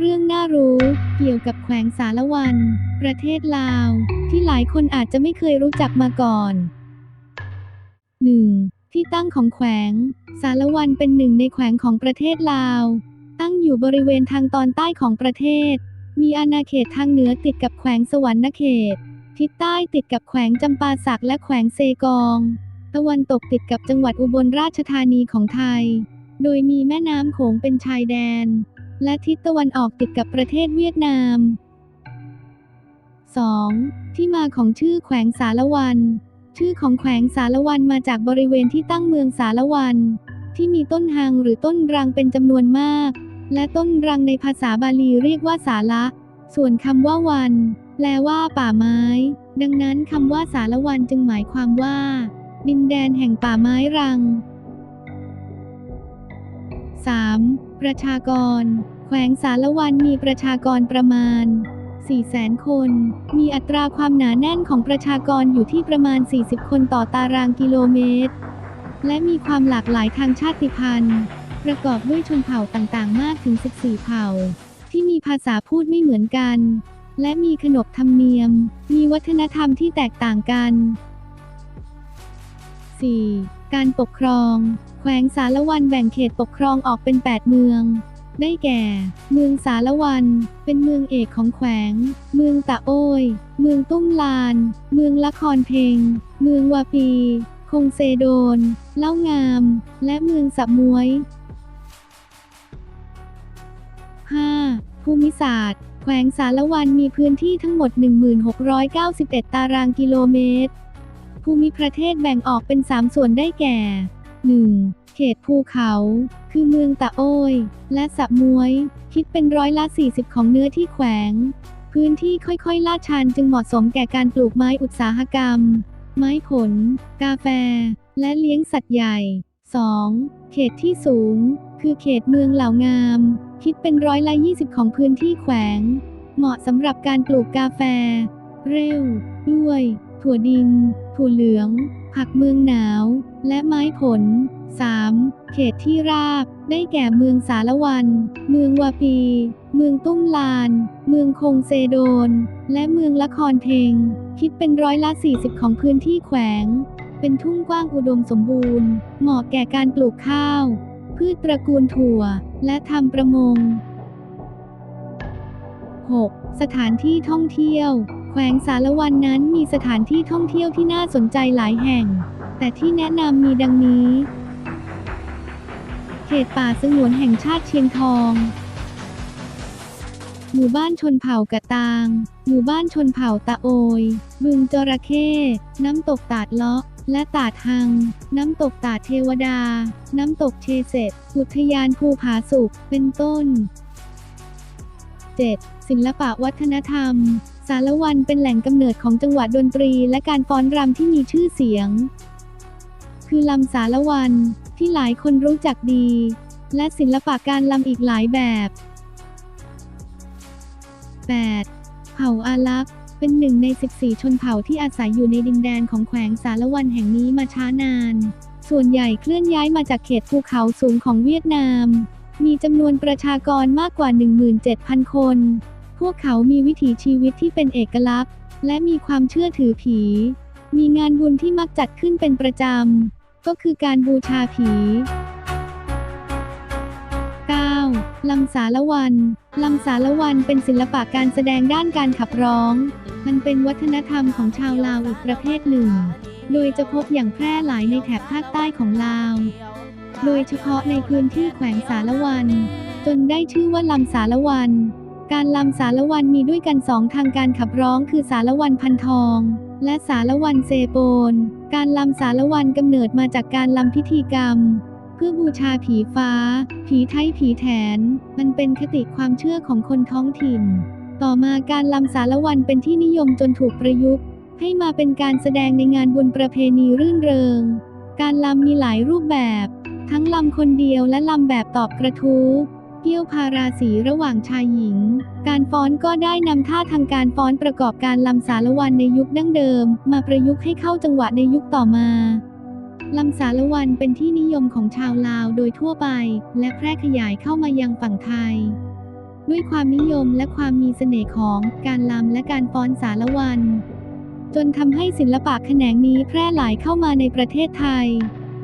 เรื่องน่ารู้ เกี่ยวกับแขวงสารวัน ประเทศลาว ที่หลายคนอาจจะไม่เคยรู้จักมาก่อน 1. ที่ตั้งของแขวง สารวันเป็นหนึ่งในแขวงของประเทศลาว ตั้งอยู่บริเวณทางตอนใต้ของประเทศ มีอาณาเขตทางเหนือติดกับแขวงสวรรณเขต ทิศใต้ติดกับแขวงจำปาสักและแขวงเซกอง ตะวันตกติดกับจังหวัดอุบลราชธานีของไทย โดยมีแม่น้ำโขงเป็นชายแดน และทิศตะวันออกติดกับประเทศเวียดนาม 2. ที่มาของชื่อแขวงสารวัน ชื่อของแขวงสารวันมาจากบริเวณที่ตั้งเมืองสารวัน ที่มีต้นฮังหรือต้นรังเป็นจำนวนมาก และต้นรังในภาษาบาลีเรียกว่าสาระ ส่วนคำว่าวัน แปลว่าป่าไม้ ดังนั้นคำว่าสารวันจึงหมายความว่า ดินแดนแห่งป่าไม้รัง 3. ประชากร แขวงสารวันมีประชากรประมาณ 400,000 คน มีอัตราความหนาแน่นของประชากรอยู่ที่ประมาณ 40 คนต่อตารางกิโลเมตร และมีความหลากหลายทางชาติพันธุ์ ประกอบด้วยชนเผ่าต่างๆ มากถึง 14 เผ่า ที่มีภาษาพูดไม่เหมือนกัน และมีขนบธรรมเนียม มีวัฒนธรรมที่แตกต่างกัน 4. การปกครอง แขวงสารวันแบ่งเขตปกครองออกเป็น 8 เมือง ได้แก่ เมืองสารวัน เป็นเมืองเอกของแขวง เมืองตะโอย เมืองตุ้มลาน เมืองละครเพลง เมืองวาปี คงเซโดน เล่างาม และเมืองสับมวย 5. ภูมิศาสตร์ แขวงสารวันมีพื้นที่ทั้งหมด 1691 ตารางกิโลเมตร ภูมิประเทศแบ่งออกเป็น 3 ส่วนได้แก่ 1. เขตภูเขา คือเมืองตะโอย และสะมวย คิดเป็นร้อยละ 40 ของเนื้อที่แขวง พื้นที่ค่อยๆ ลาดชันจึงเหมาะสมแก่การปลูกไม้อุตสาหกรรม ไม้ผล กาแฟ และเลี้ยงสัตว์ใหญ่ 2. เขตที่สูง คือเขตเมืองเหล่างาม คิดเป็นร้อยละ 20 ของพื้นที่แขวง เหมาะสำหรับการปลูกกาแฟ เร็ว ด้วย ถั่วดิน ถั่วเหลือง ผักเมืองหนาว และไม้ผล 3. เขตที่ราบ ได้แก่เมืองสารวัน เมืองวาปี เมืองตุ้มลาน เมืองคงเซโดน และเมืองละครเพง คิดเป็นร้อยละ 40 ของพื้นที่แขวง เป็นทุ่งกว้างอุดมสมบูรณ์ เหมาะแก่การปลูกข้าว พืชตระกูลถั่ว และทำประมง 6. สถานที่ท่องเที่ยว แขวงสารวันนั้นมีสถานที่ท่องเที่ยวที่น่าสนใจหลายแห่ง แต่ที่แนะนำมีดังนี้ เขตป่าสงวนแห่งชาติเชียงทอง หมู่บ้านชนเผ่ากะตาง หมู่บ้านชนเผ่าตะโอย บึงจระเข้ น้ำตกตาดเลาะและตาดหัง น้ำตกตาดเทวดา น้ำตกเชเสตอุทยานภูผาสุก เป็นต้น 7. ศิลปะวัฒนธรรม สารวันเป็นแหล่งกำเนิดของจังหวัดดนตรีและการฟ้อนรำที่มีชื่อเสียง คือลำสารวันที่หลายคนรู้จักดี และศิลปะการลำอีกหลายแบบ 8. เผ่าอาลักเป็นหนึ่งใน 14 ชนเผ่าที่อาศัยอยู่ในดินแดนของแขวงสารวันแห่งนี้มาช้านาน ส่วนใหญ่เคลื่อนย้ายมาจากเขตภูเขาสูงของเวียดนาม มีจำนวนประชากรมากกว่า 17,000 คน พวกเขามีวิถีชีวิตที่เป็นเอกลักษณ์ และมีความเชื่อถือผี มีงานบุญที่มักจัดขึ้นเป็นประจำ ก็คือการบูชาผี 9. ลำสารวันลำสารวันเป็นศิลปะการแสดงด้านการขับร้อง มันเป็นวัฒนธรรมของชาวลาวอีกประเภทหนึ่ง โดยจะพบอย่างแพร่หลายในแถบภาคใต้ของลาว โดยเฉพาะในพื้นที่แขวงสารวัน จนได้ชื่อว่าลำสารวัน การลำสารวันมีด้วยกันสองทางการขับร้องคือสารวันพันทอง และสารวันเซโปน การลำสารวันกำเนิดมาจากการลำพิธีกรรม เพื่อบูชาผีฟ้า ผีไทยผีแถน มันเป็นคติความเชื่อของคนท้องถิ่น ต่อมาการลำสารวันเป็นที่นิยมจนถูกประยุกต์ ให้มาเป็นการแสดงในงานบุญประเพณีรื่นเริง การลำมีหลายรูปแบบ ทั้งลำคนเดียวและลำแบบตอบกระทู้ เกี่ยวพาราสีระหว่างชายหญิง การฟ้อนก็ได้นำท่าทางการฟ้อนประกอบการลำสารวันในยุคดั้งเดิม มาประยุกต์ให้เข้าจังหวะในยุคต่อมาลำสารวันเป็นที่นิยมของชาวลาวโดยทั่วไป และแพร่ขยายเข้ามายังฝั่งไทย ด้วยความนิยมและความมีเสน่ห์ของการลำและการฟ้อนสารวัน จนทำให้ศิลปะแขนงนี้แพร่หลายเข้ามาในประเทศไทย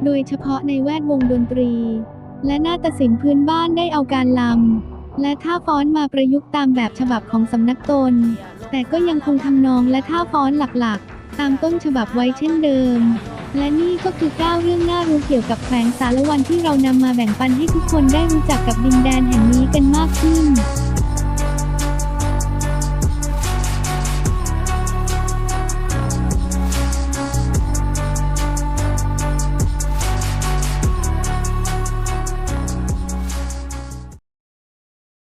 โดยเฉพาะในแวดวงดนตรี และนาฏศิลป์พื้นบ้านได้เอาการลำ และท่าฟ้อนมาประยุกต์ตามแบบฉบับของสำนักตน แต่ก็ยังคงทำนองและท่าฟ้อนหลักๆ ตามต้นฉบับไว้เช่นเดิม และนี่ก็คือ 9 เรื่องน่ารู้เกี่ยวกับแขวงสารวันที่เรานำมาแบ่งปันให้ทุกคนได้รู้จักกับดินแดนแห่งนี้กันมากขึ้น